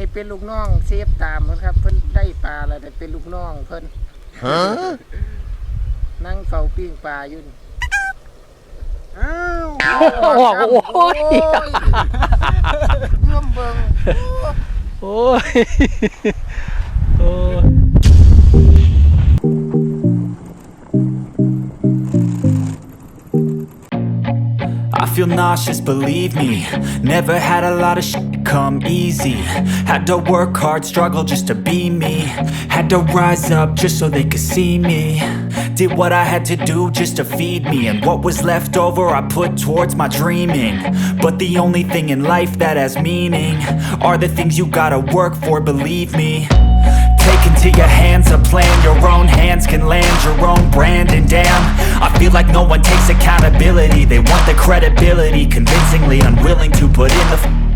นี้เป็นลูกน้องเซฟตามเพิ่นครับ เพิ่นได้ปลาแล้วได้เป็นลูกน้องเพิ่นนั่งเฝ้าปิ้งปลาอยู่นี่อ้าวออกโอ้ยเยื่อมเบิ่งโอ้ย โอ้ย I feel nauseous, believe me. Never had a lot of shit come easy. Had to work hard, struggle just to be me. Had to rise up just so they could see me. Did what I had to do just to feed me. And what was left over, I put towards my dreaming. But the only thing in life that has meaning are the things you gotta work for, believe me. Take into your hands a plan Your own hands can land your own brand And damn, I feel like no one takes accountability They want the credibility Convincingly unwilling to put in the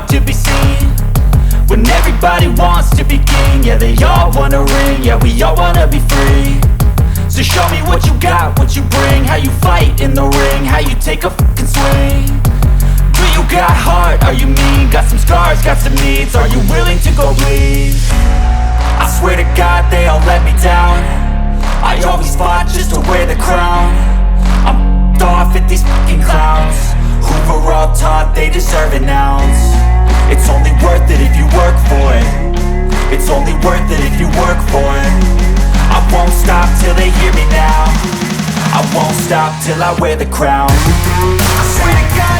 to be seen when everybody wants to be king. Yeah, they all wanna ring. Yeah, we all wanna be free. So show me what you got, what you bring, how you fight in the ring, how you take a fucking swing. Do you got heart? Are you mean? Got some scars, got some needs. Are you willing to go bleed? I swear to God they all let me down I always fought just to wear the crown won't stop till I wear the crown. I swear to God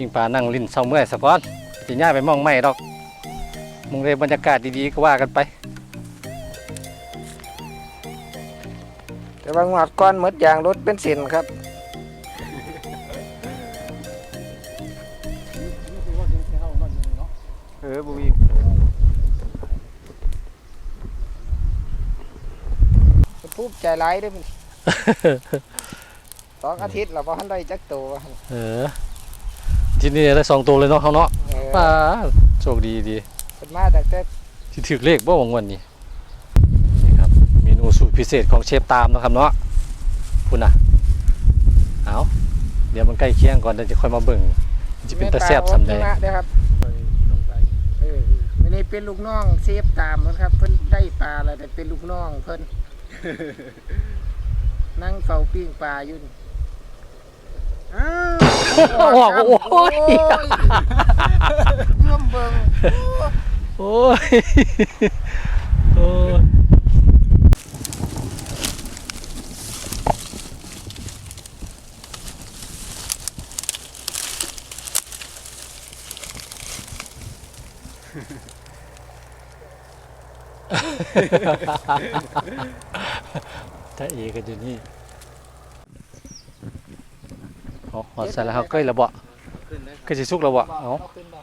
ยิงปลานั่งลิ้นเศร้าเมื่อยสะพอนสิย่าไปมองไม่ดอกมึงเลยบรรยากาศดีๆก็ว่ากันไป แต่ว่างวดก้อนหมดยางรถเป็นเส้นครับเออบุวีปุ๊บใจร้ายเด้วยมันสองอาทิตย์เราพอทันได้จักตัวเออ ที่นี่ได้สองตัวเลยเนาะเขาเนาะเออป้าโชคดีดีเป็นมาแต่แต่ที่ถือเลขบ่หวังวันนี้นี่ครับเมนูสูตรพิเศษของเชฟตามเนาะครับเนาะคุณน่ะเอาเดี๋ยวมันใกล้เคียงก่อนเดี๋ยวจะค่อยมาเบิ่งมันจะเป็นตะแซ่บสำใดเด้อครับเออไม่ได้เป็นลูกน้องเซฟตามเพิ่นครับเพิ่นได้ปลาแล้วได้เป็นลูกน้องเพิ่น นั่งเฝ้าปิ้งปลาอยู่นี่อ้าว ออกโอ้ยเยื่อมเบิ่งโอ้ยโอ้ยถ้าเอกันอยู่นี่ เอาหอดใส่แล้วเฮาเกยแล้วบ่ขึ้นเลยเกยสิสุกแล้วบ่เอาขึ้นบ่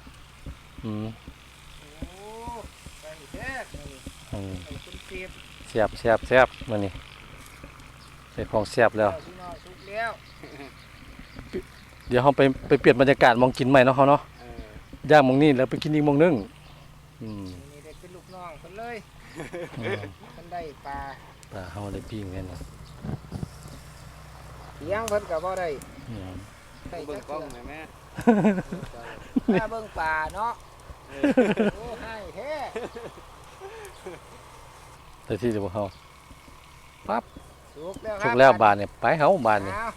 อืมโอ้ไปแท้นี่อืมไปคุณเสียบเสียบเสียบเสียบมื้อนี้เป็นของเสียบแล้ว พี่น้องสุกแล้วเดี๋ยวเฮาไปไปเปลี่ยนบรรยากาศมองกินใหม่เนาะเฮาเนาะเออย่างหมองนี้แล้วไปกินอีกหมองนึงอืมนี่ได้เป็นลูกน้องเพิ่นเลยอืมเพิ่นได้ปลา ปลาเฮาได้ปิ้งแม่นเนาะ เลี้ยงเพิ่นก็บ่ได้อืมได้เบิ่จังกกล้องเทื่อหน่อยแม่ถ้าเบิ่งปลาเนาะโอ้ให้แท้ได้ที่เดี๋ยวเฮาสุกแล้วคสุรับกแล้วบานเนี่ยไปเฮาบานนี่เอา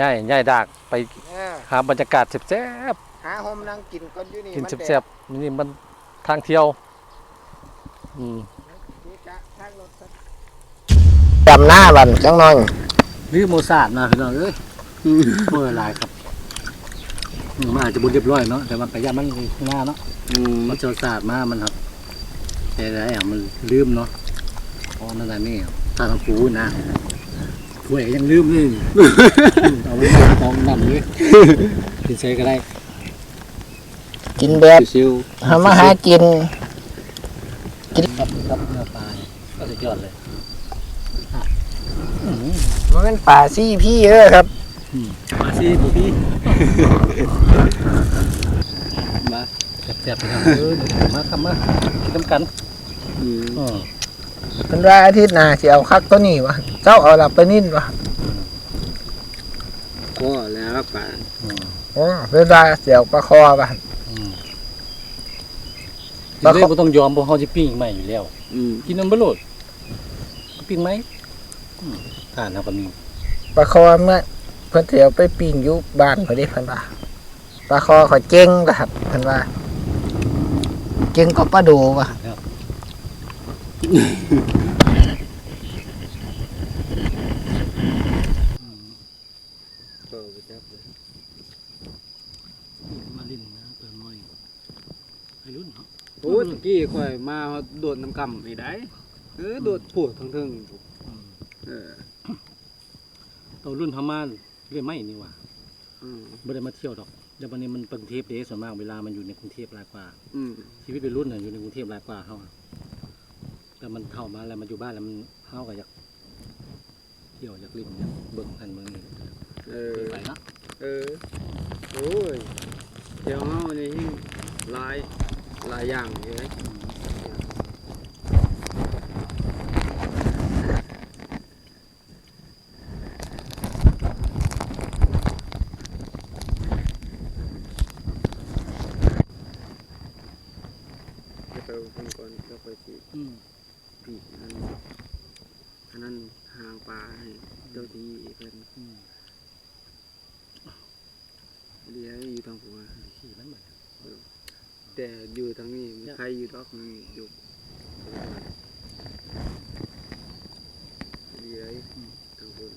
ย่ายย่ายดากไปเออหาบรรยากาศแซ่บหาโฮมนั่งกินก่อนอยู่นี่ๆกินมันแซ่บๆนี่มันทางเที่ยวอืม จำหน้าบันจังหน่อย นี่โมซาดมาพี่น้องเอ้ยเมื่อหลายครับอืมมันอาจจะบุญเรียบร้อยเนาะแต่มันไปย่ามันข้างหน้าเนาะอืมมันเจ้าศาสตร์มามันครับแต่ไรอะมันลืมเนาะเพราะนั่นน่ะนี่ตาทางปูนะถ้วยยังลืมเลยเอาไว้ในกองนั่นเลยกินใช้ก็ได้กินแบบชิวหามาหากินกินกับกับเนื้อปลาเนี่ยก็สุดยอดเลยอะอื้อหือ มันเป็นป่าซี่พี่เออครับ มาสิปูพี่มาแซ่บๆไปทางเออมาครับมากินน้ำกันอืมอืมเป็นว่าอาทิตย์หน้าสิเอาคักตัวนี้วะเจ้าเอาหลับไปนิ่นวะก็แล้วป่าอืมโอ้เป็นว่าเสียวปลาคอวะ อืมแล้วเรื่เขาองบ่ต้องยอมเพราะเขาจะปิ้งใหม่อยู่แล้ว อืมกินน้ำบะโหลดปิ้งไหม อืมทานครับมันมีปลาคอเมื่อเพิ่นเสียวไปปีนอยุบ้านเขาได้เพิ่นว่าปลาคอเขาเจ๊งนะครับเพิ่นว่าเจ๊งก็ปลาดูวะเปิดไปจับเลยมาลิ้นนะเปิดน้อยไอ้รุ่นเนาะโอ้ตะกี้ข่อยมาโดดน้ำกำไม่ได้เออโดดปวดทั้งเทิง เออตัวรุ่นทามาเรื่อยไม่นี่หว่าอืมไม่ได้มาเที่ยวดอกเดี๋ยววันนี้มันกรุงเทพเด้ส่วนมากเวลามันอยู่ในกรุงเทพหลายกว่า อืมชีวิตวัยรุ่นน่ะอยู่ในกรุงเทพหลายกว่าเขาอะแต่มันเข้ามาแล้วมันอยู่บ้านแล้วมันเข้ากับอยากเที่ยวอยากลิ้นอยากเบิ่งหันเมืองนี่เออ ไปเนาะเออ โอ้ยเดี๋ยวเฮานี่หลายหลายอย่างเลยจะไปคนก่อนแล้วไปสิ อืม ปีกอันนั้นอันนั้นหางปลาให้ เจ้าที่เพิ่นอืมเลี้ยงอยู่ทางหัวขี่มันเหมือนแต่อยู่ทางนี้มีใครอยู่ดอกนึงอยู่เลี้ยงทางบน